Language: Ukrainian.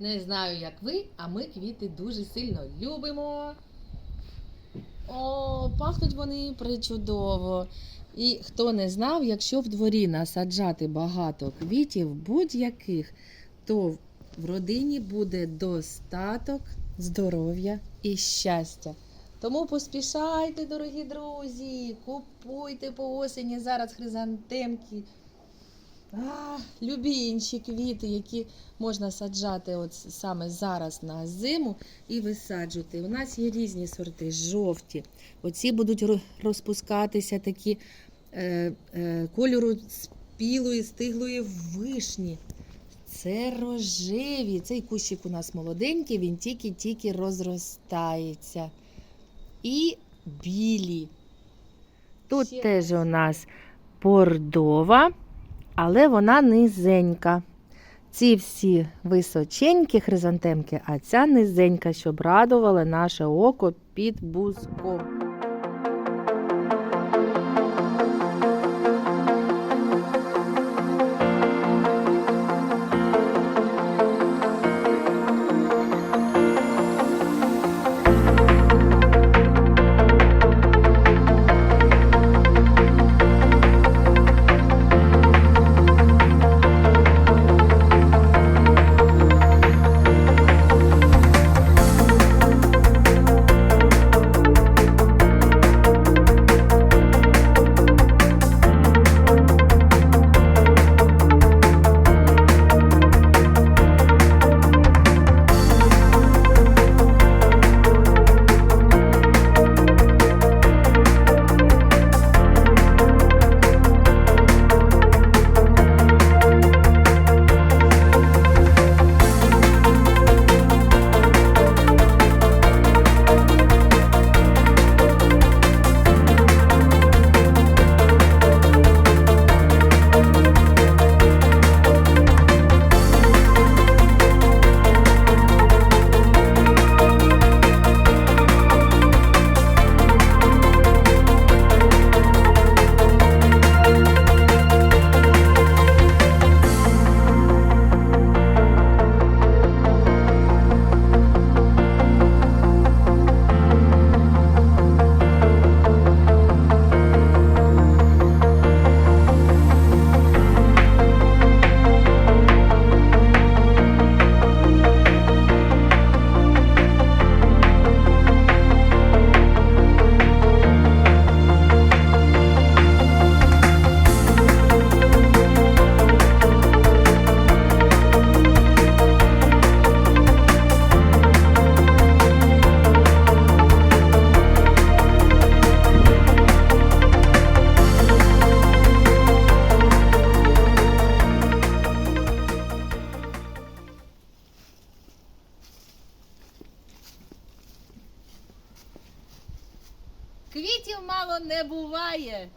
Не знаю, як ви, а ми квіти дуже сильно любимо. О, пахнуть вони причудово. І хто не знав, якщо в дворі насаджати багато квітів будь-яких, то в родині буде достаток, здоров'я і щастя. Тому поспішайте, дорогі друзі, купуйте по осені зараз хризантемки. А, любі інші квіти, які можна саджати от саме зараз на зиму і висаджувати. У нас є різні сорти, жовті. Оці будуть розпускатися такі е, е, кольору спілої, стиглої вишні. Це рожеві. Цей кущик у нас молоденький, він тільки-тільки розростається. І білі. Тут Ще теж у нас бордова, але вона низенька. Ці всі височенькі хризантемки, а ця низенька, щоб радувала наше око під бузком. Квітів мало не буває.